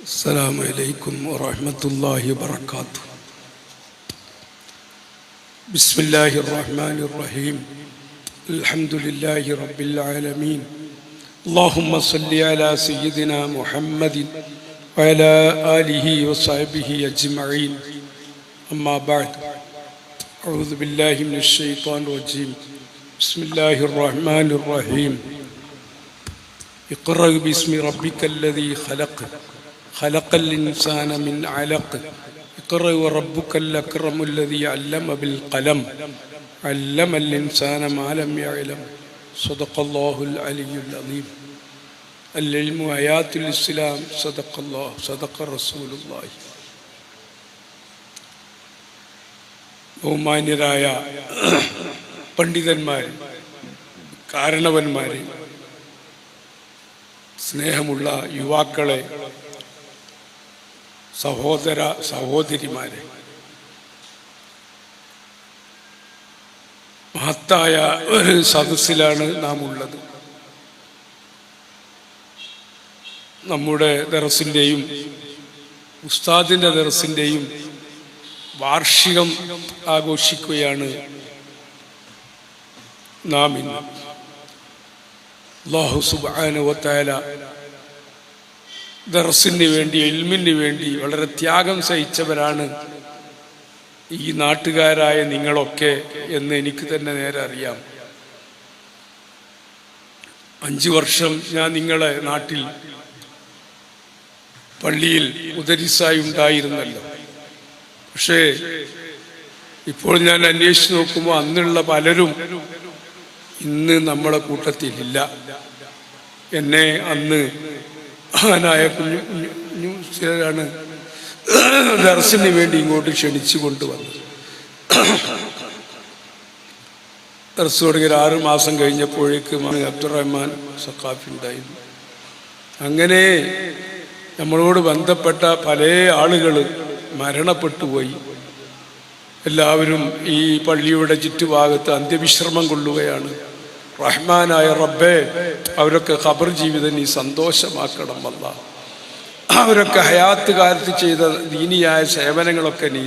السلام عليكم ورحمة الله وبركاته. بسم الله الرحمن الرحيم. الحمد لله رب العالمين. اللهم صل على سيدنا محمد وعلى آله وصحبه أجمعين. أما بعد أعوذ بالله من الشيطان الرجيم. بسم الله الرحمن الرحيم. اقرأ باسم ربك الذي خلق خلق الإنسان من علق اقرأ وربك الأكرم الذي علم بالقلم علم الإنسان ما لم يعلم صدق الله العلي العظيم العلم آيات الإسلام صدق الله صدق رسول الله ബഹുമാന്യരായ പണ്ഡിതന്മാർ കാരണവന്മാർ സ്നേഹമുള്ള യുവാക്കളെ സഹോദര സഹോദരിമാരെ മഹത്തായ ഒരു സദസ്സിലാണ് നാം ഉള്ളത് നമ്മുടെ ദറസിന്റെയും ഉസ്താദിന്റെ ദറസിന്റെയും വാർഷികം ആഘോഷിക്കുകയാണ് നാം ഇന്ന്. അള്ളാഹു സുബാനുവത്തായ ദർസിന് വേണ്ടി എൽമിന് വേണ്ടി വളരെ ത്യാഗം സഹിച്ചവരാണ് ഈ നാട്ടുകാരായ നിങ്ങളൊക്കെ എന്ന് എനിക്ക് തന്നെ നേരെ അറിയാം. അഞ്ചു വർഷം ഞാൻ നിങ്ങളെ നാട്ടിൽ പള്ളിയിൽ ഉദരിസായി ഉണ്ടായിരുന്നല്ലോ. പക്ഷേ ഇപ്പോൾ ഞാൻ അന്വേഷിച്ച് നോക്കുമ്പോൾ അന്നുള്ള പലരും ഇന്ന് നമ്മളെ കൂട്ടത്തിലില്ല. എന്നെ അന്ന് മഹാനായ കുഞ്ഞു ചിലരാണ് ദർശന് വേണ്ടി ഇങ്ങോട്ട് ക്ഷണിച്ചു കൊണ്ടുവന്നത്. ദർസ് തുടങ്ങി ആറ് മാസം കഴിഞ്ഞപ്പോഴേക്ക് അബ്ദുറഹ്മാൻ സക്കാഫി ഉണ്ടായിരുന്നു. അങ്ങനെ നമ്മളോട് ബന്ധപ്പെട്ട പല ആളുകൾ മരണപ്പെട്ടുപോയി എല്ലാവരും ഈ പള്ളിയുടെ ചുറ്റുഭാഗത്ത് അന്ത്യവിശ്രമം കൊള്ളുകയാണ്. റഹ്മാനായ റബ്ബേ അവരൊക്കെ ഖബർ ജീവിതം നീ സന്തോഷമാക്കണം അല്ല. അവരൊക്കെ ഹയാത്ത് കാലത്ത് ചെയ്ത ദീനിയായ സേവനങ്ങളൊക്കെ നീ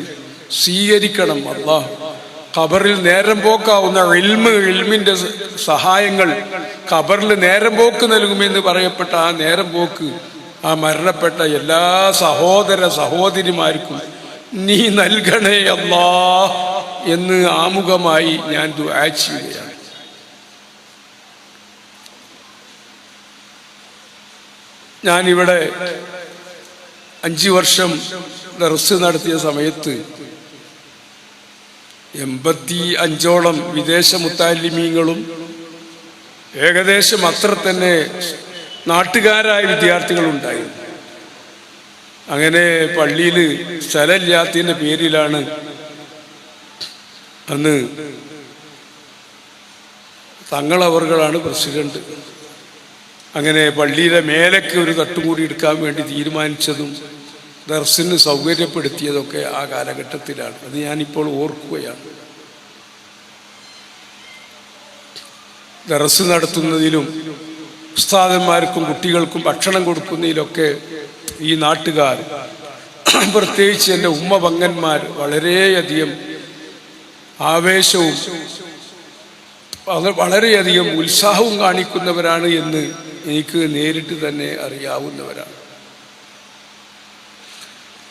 സ്വീകരിക്കണം അല്ല. ഖബറിൽ നേരം പോക്കാവുന്ന ഇൽമ് ഇൽമിന്റെ സഹായങ്ങൾ ഖബറിൽ നേരം പോക്ക് നൽകുമെന്ന് പറയപ്പെട്ട ആ നേരം പോക്ക് ആ മരണപ്പെട്ട എല്ലാ സഹോദര സഹോദരിമാർക്കും നീ നൽകണേ അല്ലാ എന്ന് ആമുഖമായി ഞാൻ ദുആ ചെയ്യുകയാണ്. ഞാനിവിടെ അഞ്ച് വർഷം ദർസ് നടത്തിയ സമയത്ത് എൺപത്തി അഞ്ചോളം വിദേശ മുത്താലിമീങ്ങളും ഏകദേശം അത്ര തന്നെ നാട്ടുകാരായ വിദ്യാർത്ഥികളുണ്ടായിരുന്നു അങ്ങനെ പള്ളിയിൽ സ്ഥലമില്ലാത്തതിന്റെ പേരിലാണ് അന്ന് തങ്ങളവറുകളാണ് പ്രസിഡന്റ്. അങ്ങനെ പള്ളിയിലെ മേലൊക്കെ ഒരു തട്ടുകൂടി എടുക്കാൻ വേണ്ടി തീരുമാനിച്ചതും ദർശന് സൗകര്യപ്പെടുത്തിയതൊക്കെ ആ കാലഘട്ടത്തിലാണ്. അത് ഞാനിപ്പോൾ ഓർക്കുകയാണ്. ദർസ് നടത്തുന്നതിലും ഉസ്താദന്മാർക്കും കുട്ടികൾക്കും ഭക്ഷണം കൊടുക്കുന്നതിലൊക്കെ ഈ നാട്ടുകാർ പ്രത്യേകിച്ച് എന്റെ ഉമ്മ പങ്ങന്മാർ വളരെയധികം ആവേശവും വളരെയധികം ഉത്സാഹവും കാണിക്കുന്നവരാണ് എന്ന് എനിക്ക് നേരിട്ട് തന്നെ അറിയാവുന്നവരാണ്.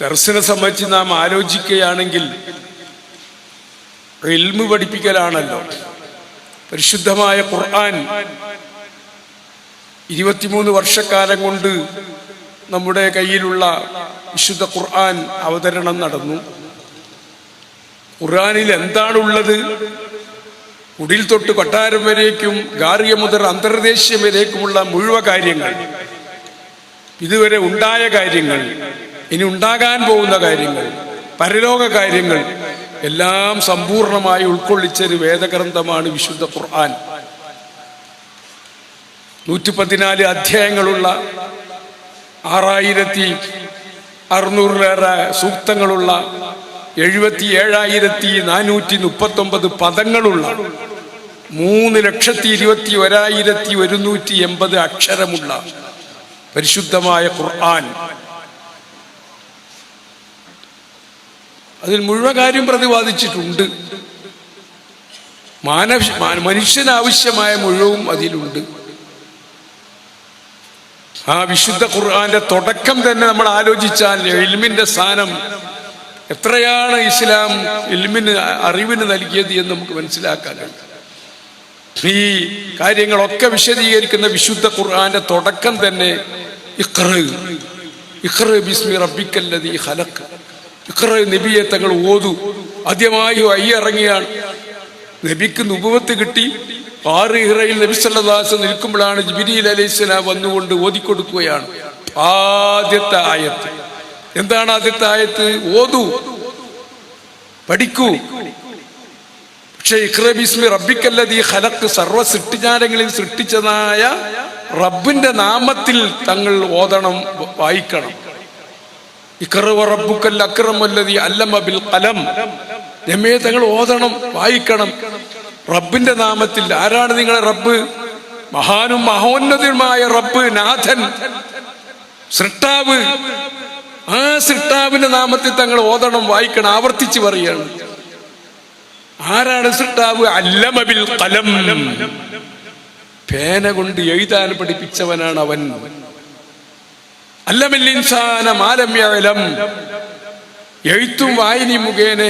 ദർശനെ സംബന്ധിച്ച് നാം ആലോചിക്കുകയാണെങ്കിൽ എൽമ് പഠിപ്പിക്കലാണല്ലോ. പരിശുദ്ധമായ ഖുർആൻ ഇരുപത്തിമൂന്ന് വർഷക്കാലം കൊണ്ട് നമ്മുടെ കയ്യിലുള്ള വിശുദ്ധ ഖുർആൻ അവതരണം നടന്നു. ഖുർആനിൽ എന്താണുള്ളത്? കുടിൽ തൊട്ട് കൊട്ടാരം വരേക്കും ഗാർഗ്യ മുതൽ അന്തർദേശീയം വരേക്കുമുള്ള മുഴുവൻ കാര്യങ്ങൾ. ഇതുവരെ ഉണ്ടായ കാര്യങ്ങൾ ഇനി ഉണ്ടാകാൻ പോകുന്ന കാര്യങ്ങൾ പരലോക കാര്യങ്ങൾ എല്ലാം സമ്പൂർണമായി ഉൾക്കൊള്ളിച്ചൊരു വേദഗ്രന്ഥമാണ് വിശുദ്ധ ഖുർആൻ. നൂറ്റി പതിനാല് അധ്യായങ്ങളുള്ള ആറായിരത്തി അറുന്നൂറിലേറെ സൂക്തങ്ങളുള്ള എഴുപത്തി ഏഴായിരത്തി നാനൂറ്റി മുപ്പത്തൊമ്പത് പദങ്ങളുള്ള മൂന്ന് ലക്ഷത്തി ഇരുപത്തി ഒരായിരത്തി ഒരുന്നൂറ്റി എൺപത് അക്ഷരമുള്ള പരിശുദ്ധമായ ഖുർആൻ. അതിൽ മുഴുവൻ കാര്യം പ്രതിപാദിച്ചിട്ടുണ്ട്. മാനവ മനുഷ്യനാവശ്യമായ മുഴുവൻ അതിലുണ്ട്. ആ വിശുദ്ധ ഖുർആന്റെ തുടക്കം തന്നെ നമ്മൾ ആലോചിച്ചാൽ എൽമിന്റെ സ്ഥാനം എത്രയാണ് ഇസ്ലാം എൽമിന് അറിവിന് നൽകിയത് എന്ന് നമുക്ക് മനസ്സിലാക്കാനുണ്ട് ഈ കാര്യങ്ങളൊക്കെ വിശദീകരിക്കുന്ന വിശുദ്ധ ഖുർആന്റെ തുടക്കം തന്നെ ബിസ്മി റബ്ബിക്കല്ലദീ ഖലഖ്. ഇഖ്റ നബിയെ തങ്ങൾ ഓതു. ആദ്യമായി അയ്യിറങ്ങിയാണ് നബിക്ക് നുപുവത്ത് കിട്ടി. ആറ് ഇറയിൽ നബിസല്ലാസ് നിൽക്കുമ്പോഴാണ് ജിബിരിൽ അലൈഹിസ്സലാം വന്നുകൊണ്ട് ഓതിക്കൊടുക്കുകയാണ്. ആദ്യത്തെ ആയത്ത്. എന്താണ് ആദ്യത്തെ ആയത്ത്? ഓതു. പഠിക്കൂ. പക്ഷെ ഇക്രബിസ്മി റബ്ബിക്കല്ലത് ഈ ഹലക്ക് സർവ സൃഷ്ടിജാലങ്ങളിൽ സൃഷ്ടിച്ചതായ റബ്ബിന്റെ നാമത്തിൽ തങ്ങൾ ഓതണം വായിക്കണം. ഇഖ്റവ റബ്ബുക്കല്ല അക്രമല്ലതി അല്ലമ ബിൽ കലം രമയെ തങ്ങൾ ഓതണം വായിക്കണം. റബ്ബിന്റെ നാമത്തിൽ ആരാണ് നിങ്ങളെ റബ്ബ്? മഹാനും മഹോന്നതനുമായ റബ്ബ് നാഥൻ. സൃഷ്ടാവ്. ആ സൃഷ്ടാവിന്റെ നാമത്തിൽ തങ്ങൾ ഓതണം വായിക്കണം ആവർത്തിച്ചു പറയാണ് ആരാണ് സൃഷ്ടാവ്? അല്ലമബിൽ കലം പേന കൊണ്ട് എഴുതാൻ പഠിപ്പിച്ചവനാണ് അവൻ. മാലമ്യലം എഴുത്തും വായനി മുഖേന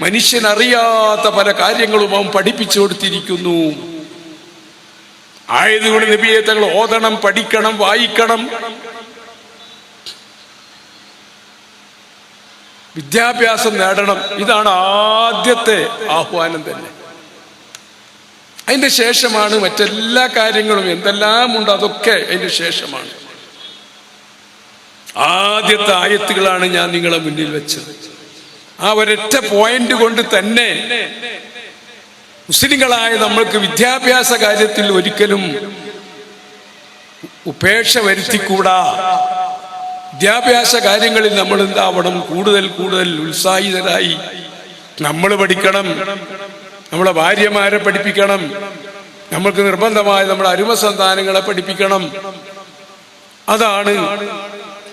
മനുഷ്യൻ അറിയാത്ത പല കാര്യങ്ങളും അവൻ പഠിപ്പിച്ചു കൊടുത്തിരിക്കുന്നു. ആയതുകൊണ്ട് നബിയെ തങ്ങൾ ഓതണം പഠിക്കണം വായിക്കണം. വിദ്യാഭ്യാസം നേടണം. ഇതാണ് ആദ്യത്തെ ആഹ്വാനം തന്നെ. അതിന്റെ ശേഷമാണ് മറ്റെല്ലാ കാര്യങ്ങളും എന്തെല്ലാം ഉണ്ട് അതൊക്കെ അതിന്റെ ശേഷമാണ്. ആദ്യത്തെ ആയത്തുകളാണ് ഞാൻ നിങ്ങളെ മുന്നിൽ വെച്ചത്. ആ ഒരൊറ്റ പോയിന്റ് കൊണ്ട് തന്നെ മുസ്ലിങ്ങളായ നമ്മൾക്ക് വിദ്യാഭ്യാസ കാര്യത്തിൽ ഒരിക്കലും ഉപേക്ഷ വരുത്തിക്കൂടാ. വിദ്യാഭ്യാസ കാര്യങ്ങളിൽ നമ്മൾ എന്താവണം? കൂടുതൽ കൂടുതൽ ഉത്സാഹിതരായി നമ്മൾ പഠിക്കണം. നമ്മളെ ഭാര്യമാരെ പഠിപ്പിക്കണം. നമ്മൾക്ക് നിർബന്ധമായി നമ്മുടെ അരുമ സന്താനങ്ങളെ പഠിപ്പിക്കണം. അതാണ്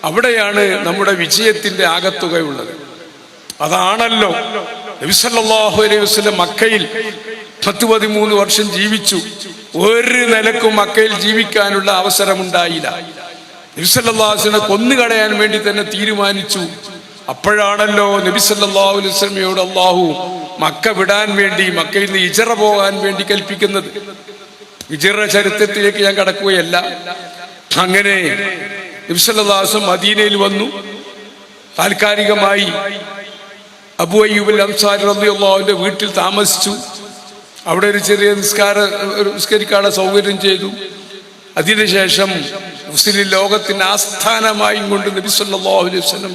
അവിടെയാണ് നമ്മുടെ വിജയത്തിന്റെ ആകത്തുകയുള്ളത്. അതാണല്ലോ നബിസല്ലാഹു അലൈഹി വസ്ലം മക്കയിൽ പത്ത് പതിമൂന്ന് വർഷം ജീവിച്ചു. ഒരു നിലക്കും മക്കയിൽ ജീവിക്കാനുള്ള അവസരമുണ്ടായില്ല. നബിസല്ലാഹുസിനെ കൊന്നുകളയാൻ വേണ്ടി തന്നെ തീരുമാനിച്ചു. അപ്പോഴാണല്ലോ നബിസല്ലാഹു അലൈസ്മയോട് അള്ളാഹു മക്ക വിടാൻ വേണ്ടി മക്കയിൽ നിന്ന് ഇജറ പോകാൻ വേണ്ടി കൽപ്പിക്കുന്നത്. ഇജറ ചരിത്രത്തിലേക്ക് ഞാൻ കടക്കുകയല്ല. അങ്ങനെ നബിസല്ലാസും മദീനയിൽ വന്നു. താൽക്കാലികമായി അബു അയ്യൂബൽ അംസാരി റളിയല്ലാഹുവിന്റെ വീട്ടിൽ താമസിച്ചു. അവിടെ ഒരു ചെറിയ നിസ്കാര നിസ്കരിക്കാനുള്ള സൗകര്യം ചെയ്തു. അതിനുശേഷം മുസ്ലിം ലോകത്തിന് ആസ്ഥാനമായി കൊണ്ട് നബി സല്ലല്ലാഹു അലൈഹി വസല്ലം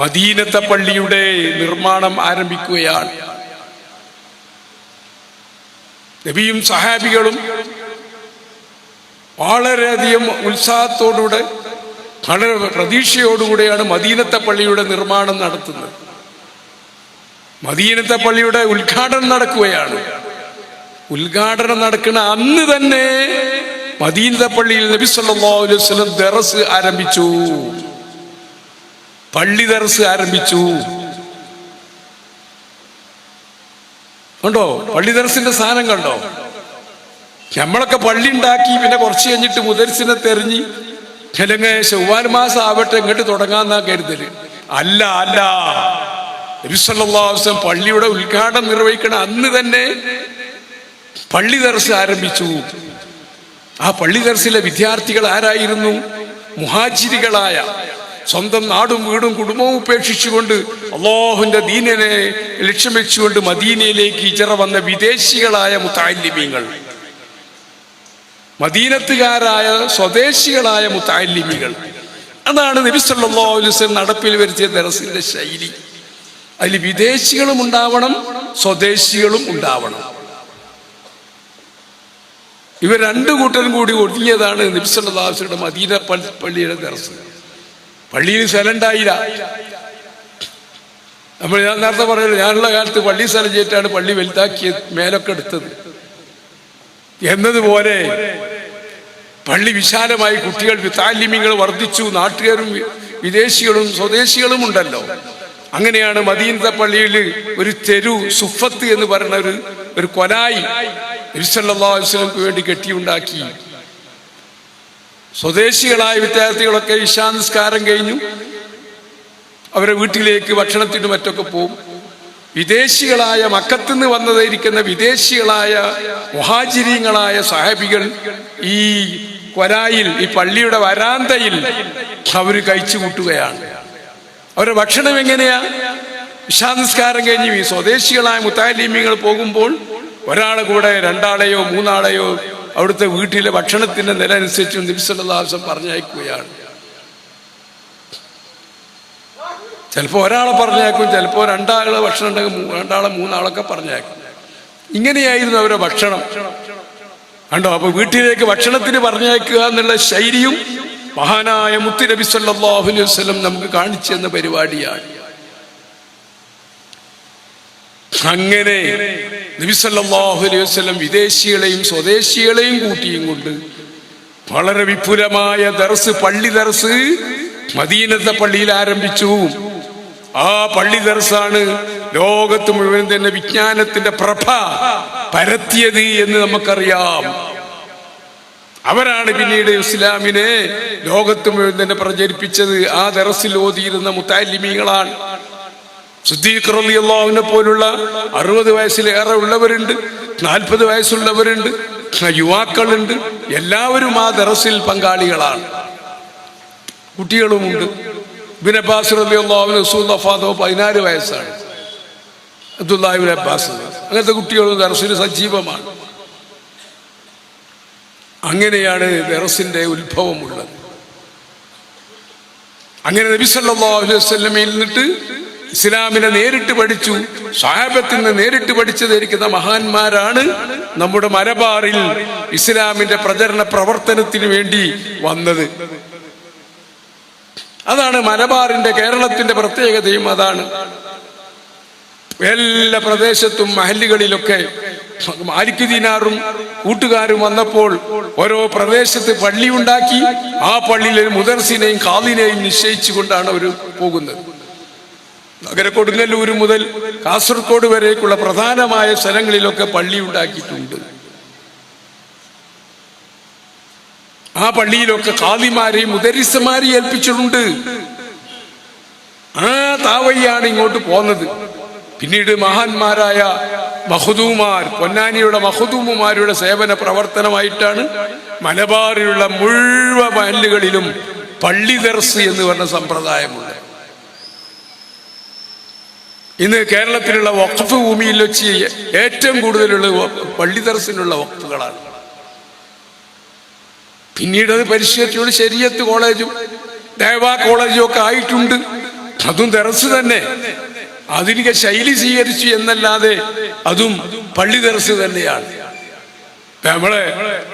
മദീനത്തെ പള്ളിയുടെ നിർമ്മാണം ആരംഭിക്കുകയാണ്. നബിയും സഹാബികളും വളരെയധികം ഉത്സാഹത്തോടുകൂടെ വളരെ പ്രതീക്ഷയോടുകൂടെയാണ് മദീനത്തെ പള്ളിയുടെ നിർമ്മാണം നടത്തുന്നത്. മദീനത്തെ പള്ളിയുടെ ഉദ്ഘാടനം നടക്കുകയാണ്. ഉദ്ഘാടനം നടക്കുന്ന അന്ന് തന്നെ മദീനത്തെ പള്ളിയിൽ നബി സല്ലല്ലാഹു അലൈഹി വസല്ലം ദറസ് ആരംഭിച്ചു. പള്ളി ദറസ് ആരംഭിച്ചു. കണ്ടോ? പള്ളി ദറസിന്റെ സാധനം കണ്ടോ? നമ്മളൊക്കെ പള്ളി ഉണ്ടാക്കി പിന്നെ കുറച്ച് കഴിഞ്ഞിട്ട് മുദർസിനെ തെരഞ്ഞ് അല്ലെങ്കിൽ ചൊവ്വാൽ മാസം ആവട്ടെ ഇങ്ങോട്ട് തുടങ്ങാന്നാ കരുതൽ. അല്ല അല്ല. നബിസ്വല്ലാസം പള്ളിയുടെ ഉദ്ഘാടനം നിർവഹിക്കണ അന്ന് തന്നെ പള്ളി ദർസ് ആരംഭിച്ചു. ആ പള്ളി ദർസിലെ വിദ്യാർത്ഥികൾ ആരായിരുന്നു? മുഹാജിരികളായ സ്വന്തം നാടും വീടും കുടുംബവും ഉപേക്ഷിച്ചുകൊണ്ട് അള്ളാഹുന്റെ ദീനനെ ലക്ഷ്യം വെച്ചുകൊണ്ട് മദീനയിലേക്ക് ഇച്ചറ വന്ന വിദേശികളായ മുത്താലിമ്യങ്ങൾ മദീനത്തുകാരായ സ്വദേശികളായ മുത്താലിമ്യങ്ങൾ അതാണ് നബി സല്ലല്ലാഹു അലൈഹി വസല്ലം നടപ്പിൽ വരുത്തിയ ദറസിന്റെ ശൈലി. അതിൽ വിദേശികളും ഉണ്ടാവണം സ്വദേശികളും ഉണ്ടാവണം. ഇവർ രണ്ടു കൂട്ടരും കൂടി ഒതുങ്ങിയതാണ് നബി സല്ലല്ലാഹു മദീന പള്ളിയുടെ ദർസ്. പള്ളിയിൽ സ്ഥലമുണ്ടായില്ല നമ്മൾ ഞാൻ നേരത്തെ പറഞ്ഞല്ലോ ഞാനുള്ള കാലത്ത് പള്ളി സ്ഥലം ചെയ്തിട്ടാണ് പള്ളി വലുതാക്കിയ മേലൊക്കെ എടുത്തത്. എന്നതുപോലെ പള്ളി വിശാലമായി കുട്ടികൾ താല്യമ്യങ്ങൾ വർദ്ധിച്ചു നാട്ടുകാരും വിദേശികളും സ്വദേശികളും ഉണ്ടല്ലോ. അങ്ങനെയാണ് മദീനത്തെ പള്ളിയിൽ ഒരു തെരു സുഫത്ത് എന്ന് പറയുന്ന ഒരു ഒരു കൊലായി നബിസല്ലാസ്ലമക്ക് വേണ്ടി കെട്ടിയുണ്ടാക്കി. സ്വദേശികളായ വിദ്യാർത്ഥികളൊക്കെ ഇശാനിസ്കാരം കഴിഞ്ഞു. അവരെ വീട്ടിലേക്ക് ഭക്ഷണത്തിനും മറ്റൊക്കെ പോകും വിദേശികളായ മക്കത്തുനിന്ന് വന്നതായിരിക്കുന്ന വിദേശികളായ മുഹാചിര്യങ്ങളായ സാഹിബികൾ ഈ കൊരായിൽ ഈ പള്ളിയുടെ വരാന്തയിൽ അവർ കഴിച്ചു കൂട്ടുകയാണ്. അവരുടെ ഭക്ഷണം എങ്ങനെയാ? വിഷാനിസ്കാരം കഴിഞ്ഞു ഈ സ്വദേശികളായ മുത്താലിമ്യങ്ങൾ പോകുമ്പോൾ ഒരാളെ കൂടെ രണ്ടാളെയോ മൂന്നാളെയോ അവിടുത്തെ വീട്ടിലെ ഭക്ഷണത്തിന്റെ നില അനുസരിച്ച് നിബിസല്ലാസം പറഞ്ഞയക്കുകയാണ്. ചിലപ്പോൾ ഒരാളെ പറഞ്ഞേക്കും ചിലപ്പോൾ രണ്ടാളെ ഭക്ഷണം ഉണ്ടെങ്കിൽ രണ്ടാളെ മൂന്നാളൊക്കെ പറഞ്ഞേക്കും ഇങ്ങനെയായിരുന്നു അവരുടെ ഭക്ഷണം. കണ്ടോ? അപ്പൊ വീട്ടിലേക്ക് ഭക്ഷണത്തിന് പറഞ്ഞേക്കുക എന്നുള്ള ശൈലിയും മഹാനായ മുത്തു നബി സല്ലല്ലാഹു അലൈഹി വസല്ലം നമുക്ക് കാണിച്ചു തന്ന പരിപാടിയാണ്. അങ്ങനെ നബി സല്ലല്ലാഹു അലൈഹി വസല്ലം വിദേശികളെയും സ്വദേശികളെയും കൂട്ടിയും കൊണ്ട് വളരെ വിപുലമായ ദർസ് പള്ളി ദർസ് മദീനത്തെ പള്ളിയിൽ ആരംഭിച്ചു. ആ പള്ളി ദർസാണ് ലോകത്ത് മുഴുവൻ തന്നെ വിജ്ഞാനത്തിന്റെ പ്രഭ പരത്തിയത് എന്ന് നമുക്കറിയാം. അവരാണ് പിന്നീട് ഇസ്ലാമിനെ ലോകത്ത് മുഴുവൻ തന്നെ പ്രചരിപ്പിച്ചത്. ആ ദറസിൽ ഓതിയിരുന്ന മുത്താലിമീങ്ങളാണ്. സിദ്ദീഖ് അള്ളാഹുവിനെ പോലുള്ള അറുപത് വയസ്സിലേറെ ഉള്ളവരുണ്ട് നാൽപ്പത് വയസ്സുള്ളവരുണ്ട് യുവാക്കളുണ്ട്. എല്ലാവരും ആ ദറസിൽ പങ്കാളികളാണ്. കുട്ടികളുമുണ്ട്. ബിൻ അബ്ബാസ് അള്ളാഹുവിന് വഫാത്തോ പതിനാല് വയസ്സാണ്. Abdullah ibn Abbas. അങ്ങനത്തെ കുട്ടികളും ദറസിൽ സജീവമാണ്. അങ്ങനെയാണ് ദറസിന്റെ ഉത്ഭവമുള്ളത്. അങ്ങനെ നബി സല്ലല്ലാഹു അലൈഹി വസല്ലമയിൽ നിന്നിട്ട് ഇസ്ലാമിനെ നേരിട്ട് പഠിച്ചു. സാഹബത്തിൽ നിന്ന് നേരിട്ട് പഠിച്ചതിരിക്കുന്ന മഹാന്മാരാണ് നമ്മുടെ മലബാറിൽ ഇസ്ലാമിന്റെ പ്രചരണ പ്രവർത്തനത്തിന് വേണ്ടി വന്നത്. അതാണ് മലബാറിന്റെ കേരളത്തിന്റെ പ്രത്യേകതയും അതാണ്. എല്ലാ പ്രദേശത്തും മഹല്ലുകളിലൊക്കെ മാലിക് ദീനാറും കൂട്ടുകാരും വന്നപ്പോൾ ഓരോ പ്രദേശത്ത് പള്ളി ഉണ്ടാക്കി ആ പള്ളിയിൽ മുദർസിനെയും നിശ്ചയിച്ചു നിശ്ചയിച്ചുകൊണ്ടാണ് അവർ പോകുന്നത്. നഗര കൊടുങ്ങല്ലൂർ മുതൽ കാസർഗോഡ് വരേക്കുള്ള പ്രധാനമായ സ്ഥലങ്ങളിലൊക്കെ പള്ളി ഉണ്ടാക്കിയിട്ടുണ്ട്. ആ പള്ളിയിലൊക്കെ കാതിമാരെയും മുദരിസമാരെയും ഏൽപ്പിച്ചിട്ടുണ്ട്. ആ താവയ്യാണ് ഇങ്ങോട്ട് പോന്നത്. പിന്നീട് മഹാന്മാരായ മഹുദൂമാർ പൊന്നാനിയുടെ മഹുദൂമുമാരുടെ സേവന പ്രവർത്തനമായിട്ടാണ് മലബാറിലുള്ള മുഴുവൻ മഹല്ലുകളിലും പള്ളി ദർസ് എന്ന് പറഞ്ഞ സമ്പ്രദായമുള്ളത്. ഇന്ന് കേരളത്തിലുള്ള വഖഫ് ഭൂമിയിൽ വെച്ച് ഏറ്റവും കൂടുതലുള്ള പള്ളി തറസിനുള്ള വഖഫുകളാണ്. പിന്നീട് അത് പരിശീലിച്ചുകൊണ്ട് ശരിയത്ത് കോളേജും ദേവ കോളേജും ഒക്കെ ആയിട്ടുണ്ട്. അതും തെറസ് തന്നെ. ആധുനിക ശൈലി സ്വീകരിച്ചു എന്നല്ലാതെ അതും പള്ളി തെറസ് തന്നെയാണ് നമ്മളെ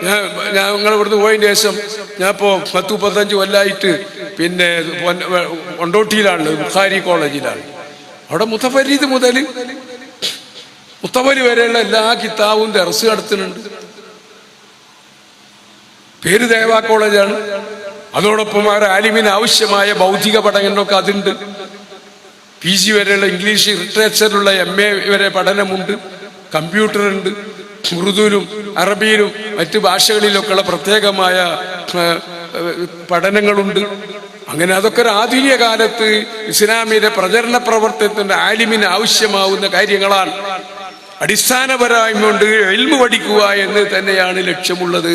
ഞാൻ ഞാൻ നിങ്ങൾ ഇവിടുന്ന് പോയതിന് ശേഷം ഞാൻ ഇപ്പോ പത്ത് മുപ്പത്തഞ്ച് കൊല്ലായിട്ട് പിന്നെ പൊന്ന- കൊണ്ടോട്ടിയിലാണ് ബുഖാരി കോളേജിലാണ്. അവിടെ മുത്തഫരീദ് മുതൽ മുത്തവലി വരെയുള്ള എല്ലാ കിതാബും ദർസ് കടത്തുന്നുണ്ട് പേര് ദേവാ കോളേജാണ്. അതോടൊപ്പം ആ ആലിമിന് ആവശ്യമായ ഭൗതിക പഠനങ്ങളൊക്കെ അതുണ്ട്. പി ജി വരെയുള്ള ഇംഗ്ലീഷ് ലിറ്ററേച്ചറിലുള്ള എം എ വരെ പഠനമുണ്ട്. കമ്പ്യൂട്ടറുണ്ട്. ഉറുദുവിലും അറബിയിലും മറ്റു ഭാഷകളിലൊക്കെയുള്ള പ്രത്യേകമായ പഠനങ്ങളുണ്ട്. അങ്ങനെ അതൊക്കെ ഒരു ആധുനിക കാലത്ത് ഇസ്ലാമിയുടെ പ്രചരണ പ്രവർത്തനത്തിന്റെ ആലിമിന് ആവശ്യമാവുന്ന കാര്യങ്ങളാണ്. അടിസ്ഥാനപരമായി കൊണ്ട് എൽമു പഠിക്കുക എന്ന് തന്നെയാണ് ലക്ഷ്യമുള്ളത്.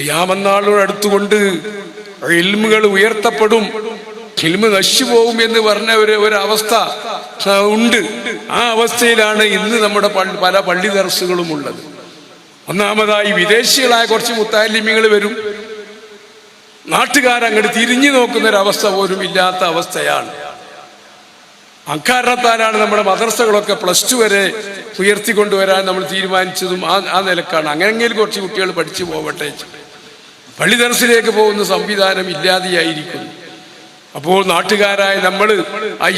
ഖിയാമന്നാളോട് അടുത്തുകൊണ്ട് ഇൽമുകൾ ഉയർത്തപ്പെടും. ഇൽമ് നശിച്ചുപോകും എന്ന് പറഞ്ഞ ഒരു ഒരവസ്ഥ ഉണ്ട്. ആ അവസ്ഥയിലാണ് ഇന്ന് നമ്മുടെ പല പള്ളി ദർസുകളും ഉള്ളത്. ഒന്നാമതായി വിദേശികളായ കുറച്ച് മുത്താലിമികൾ വരും. നാട്ടുകാരങ്ങോട്ട് തിരിഞ്ഞു നോക്കുന്ന ഒരു അവസ്ഥ പോലും ഇല്ലാത്ത അവസ്ഥയാണ്. അക്കാരണത്താലാണ് നമ്മുടെ മദർസകളൊക്കെ പ്ലസ് ടു വരെ ഉയർത്തിക്കൊണ്ടുവരാൻ നമ്മൾ തീരുമാനിച്ചതും ആ ആ നിലക്കാണ്. അങ്ങനെയെങ്കിലും കുറച്ച് കുട്ടികൾ പഠിച്ചു പോവട്ടെ. പള്ളി ദർസിലേക്ക് പോകുന്ന സംവിധാനം ഇല്ലാതെയായിരിക്കുന്നു. അപ്പോൾ നാട്ടുകാരായ നമ്മൾ ആ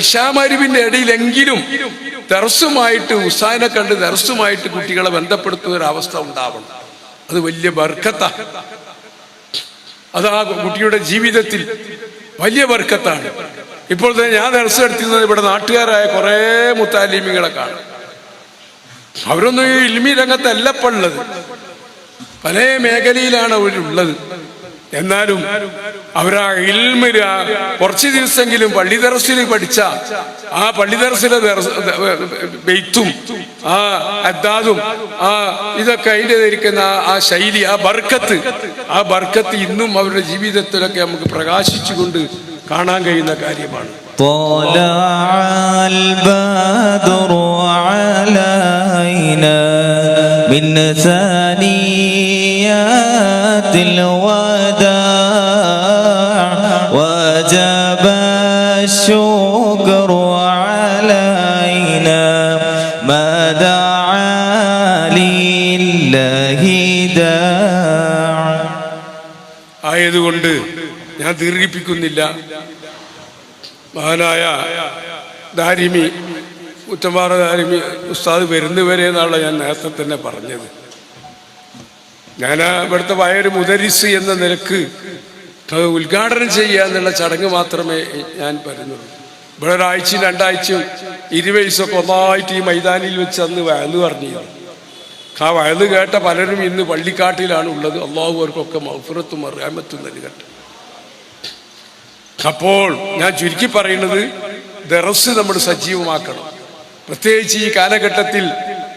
ഇടയിലെങ്കിലും തെറസുമായിട്ട് ഉസാനെ കണ്ട് തെറസുമായിട്ട് കുട്ടികളെ ബന്ധപ്പെടുത്തുന്ന ഒരു അവസ്ഥ ഉണ്ടാവണം. അത് വലിയ ബർക്കത്ത. അത് ആ കുട്ടിയുടെ ജീവിതത്തിൽ വലിയ ബർക്കത്താണ്. ഇപ്പോൾ തന്നെ ഞാൻ ദർശനം എടുത്തിരുന്നത് ഇവിടെ നാട്ടുകാരായ കുറേ മുത്താലിമികളെ കാണും. അവരൊന്നും ഈ ഇൽമി രംഗത്തല്ലപ്പുള്ളത് പല മേഖലയിലാണ് അവരുള്ളത്. എന്നാലും അവരാ ഇൽമ കുറച്ച് ദിവസമെങ്കിലും പള്ളി ദർസിൽ പഠിച്ച ആ പള്ളി ദർസിലെ ബെയ്ത്തും ആ അദ്ദാദും ആ ഇതൊക്കെ അതിൻ്റെ ധരിക്കുന്ന ആ- ആ ശൈലി ആ ബർക്കത്ത് ആ ബർക്കത്ത് ഇന്നും അവരുടെ ജീവിതത്തിലൊക്കെ നമുക്ക് പ്രകാശിച്ചുകൊണ്ട് കാണാൻ കഴിയുന്ന കാര്യമാണ് طلع البدر علينا من ثنيات ആയതുകൊണ്ട് ഞാൻ ദീർഘിപ്പിക്കുന്നില്ല. മഹാനായ ദാരിമി കുറ്റമ്പാറ ദാരിമി ഉസ്താദ് വരുന്നവരെ എന്നാണ് ഞാൻ നേരത്തെ തന്നെ പറഞ്ഞത്. ഞാൻ ഇവിടുത്തെ വയറ് മുദരിസ് എന്ന നിലയ്ക്ക് ഉദ്ഘാടനം ചെയ്യുക എന്നുള്ള ചടങ്ങ് മാത്രമേ ഞാൻ പറയുന്നുള്ളൂ ഇവിടെ ഒരാഴ്ചയും രണ്ടാഴ്ചയും ഇരുവയസ്സൊക്കെ ഒന്നായിട്ട് ഈ മൈതാനിയിൽ വെച്ച് അന്ന് വയൽ പറഞ്ഞിരുന്നു ആ വയത് കേട്ട പലരും ഇന്ന് പള്ളിക്കാട്ടിലാണ് ഉള്ളത്. അള്ളാഹു അവർക്കൊക്കെ മൗഫുറത്തും അറിയാമത്തും നൽകട്ടെ. അപ്പോൾ ഞാൻ ചുരുക്കി പറയുന്നത് ദറസ് നമ്മൾ സജീവമാക്കണം. പ്രത്യേകിച്ച് ഈ കാലഘട്ടത്തിൽ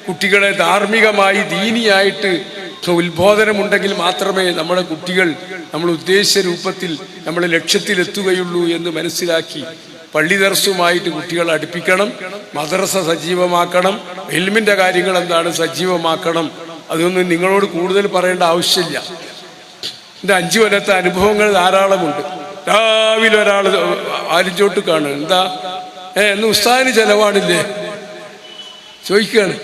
കുട്ടികളെ ധാർമ്മികമായി ദീനിയായിട്ട് ഉത്ബോധനമുണ്ടെങ്കിൽ മാത്രമേ നമ്മുടെ കുട്ടികൾ നമ്മൾ ഉദ്ദേശിച്ച രൂപത്തിൽ നമ്മുടെ ലക്ഷ്യത്തിലെത്തുകയുള്ളൂ എന്ന് മനസ്സിലാക്കി പള്ളി ദർസുമായിട്ട് കുട്ടികളെ അടുപ്പിക്കണം മദ്രസ സജീവമാക്കണം എൽമിന്റെ കാര്യങ്ങൾ എന്താണ് സജീവമാക്കണം അതൊന്നും നിങ്ങളോട് കൂടുതൽ പറയേണ്ട ആവശ്യമില്ല. എന്റെ അഞ്ചു കൊല്ലത്തെ അനുഭവങ്ങൾ ധാരാളമുണ്ട്. രാവിലെ ഒരാൾ ആലിഞ്ചോട്ട് കാണുക എന്താ? ഏ എന്ന് ഉസ്താദിന് ചെലവാണില്ലേ? ചോദിക്കുകയാണ്.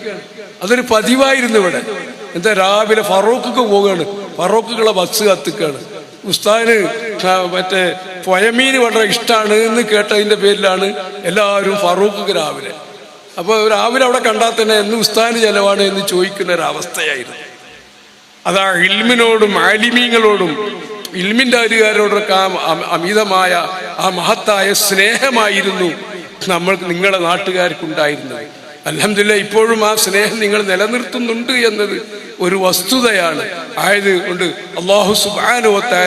അതൊരു പതിവായിരുന്നു ഇവിടെ. എന്താ രാവിലെ ഫറോക്കൊക്കെ പോവുകയാണ്. ഫറോക്കുകളെ ബസ് കത്തിക്കാണ് ഉസ്താദിന് മറ്റേ പൊയമീൻ വളരെ ഇഷ്ടമാണ് എന്ന് കേട്ടതിന്റെ പേരിലാണ് എല്ലാവരും ഫറൂഖ് രാവിലെ. അപ്പോൾ രാവിലെ അവിടെ കണ്ടാൽ തന്നെ എന്ന് ഉസ്താദിന് ചെലവാണ് എന്ന് ചോദിക്കുന്ന ഒരവസ്ഥയായിരുന്നു അത് ആ ഇൽമിനോടും ആലിമീങ്ങളോടും ഇൽമിന്റെ അധികാരോടൊക്കെ ആ അമിതമായ ആ മഹത്തായ സ്നേഹമായിരുന്നു നമ്മൾ നിങ്ങളുടെ നാട്ടുകാർക്കുണ്ടായിരുന്നത്. അലഹമില്ല ഇപ്പോഴും ആ സ്നേഹം നിങ്ങൾ നിലനിർത്തുന്നുണ്ട് എന്നത് ഒരു വസ്തുതയാണ്. ആയത് കൊണ്ട് അള്ളാഹു സുബാനുവത്തായ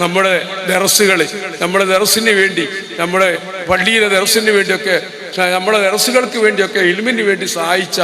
നമ്മുടെ ദറസുകളെ നമ്മുടെ ദറസിന് വേണ്ടി നമ്മുടെ പള്ളിയിലെ ദറസിന് വേണ്ടിയൊക്കെ നമ്മുടെ ദറസുകൾക്ക് വേണ്ടിയൊക്കെ ഇൽമിന് വേണ്ടി സഹായിച്ച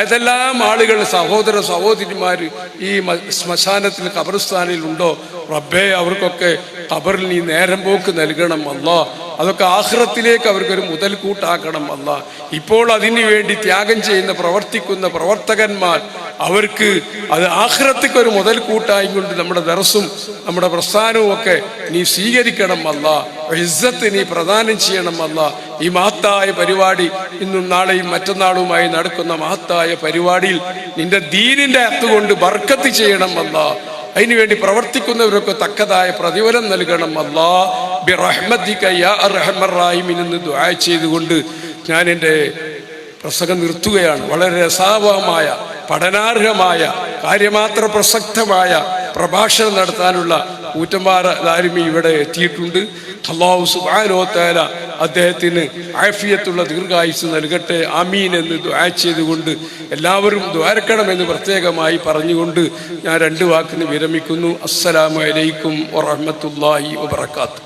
ഏതെല്ലാം ആളുകൾ സഹോദര സഹോദരിമാർ ഈ ശ്മശാനത്തിൽ ഖബർസ്ഥാനിൽ ഉണ്ടോ? റബ്ബേ അവർക്കൊക്കെ ഖബറിൽ നീ നേരം പോക്ക് നൽകണം അല്ലാ. അതൊക്കെ ആഹ്റത്തിലേക്ക് അവർക്കൊരു മുതൽക്കൂട്ടാക്കണം അല്ല. ഇപ്പോൾ അതിനു വേണ്ടി ത്യാഗം ചെയ്യുന്ന പ്രവർത്തിക്കുന്ന പ്രവർത്തകന്മാർ അവർക്ക് അത് ആഹ്റത്തേക്ക് ഒരു മുതൽ കൂട്ടായി കൊണ്ട് നമ്മുടെ ദർസും നമ്മുടെ പ്രസ്ഥാനവും ഒക്കെ നീ സ്വീകരിക്കണം അല്ല. ഇസ്സത്ത് നീ പ്രദാനം ചെയ്യണം അല്ല. ഈ മഹത്തായ പരിപാടി ഇന്നും നാളെയും മറ്റന്നാളുമായി നടക്കുന്ന മഹത്തായ പരിപാടിയിൽ നിന്റെ ദീനിന്റെ അത്തുകൊണ്ട് ബർക്കത്ത് ചെയ്യണം അല്ല. അതിനുവേണ്ടി പ്രവർത്തിക്കുന്നവരൊക്കെ തക്കതായ പ്രതിഫലം നൽകണം അല്ലാ. ചെയ്തുകൊണ്ട് ഞാൻ എന്റെ പ്രസംഗം നിർത്തുകയാണ്. വളരെ രസാവഹമായ പഠനാർഹമായ കാര്യമാത്ര പ്രസക്തമായ പ്രഭാഷണം നടത്താനുള്ള ഊറ്റമ്പാറ ദാരിമി ഇവിടെ എത്തിയിട്ടുണ്ട്. അള്ളാഹു സുബാനോത്താല അദ്ദേഹത്തിന് ആഫിയത്തുള്ള ദീർഘായുസ് നൽകട്ടെ. അമീൻ എന്ന് ദ്വാ ചെയ്തുകൊണ്ട് എല്ലാവരും ദ്വാരക്കണമെന്ന് പ്രത്യേകമായി പറഞ്ഞുകൊണ്ട് ഞാൻ രണ്ട് വാക്കിന് വിരമിക്കുന്നു. അസ്സലാമു അലൈക്കും വറഹമത്തല്ലാഹി വബർക്കാത്തു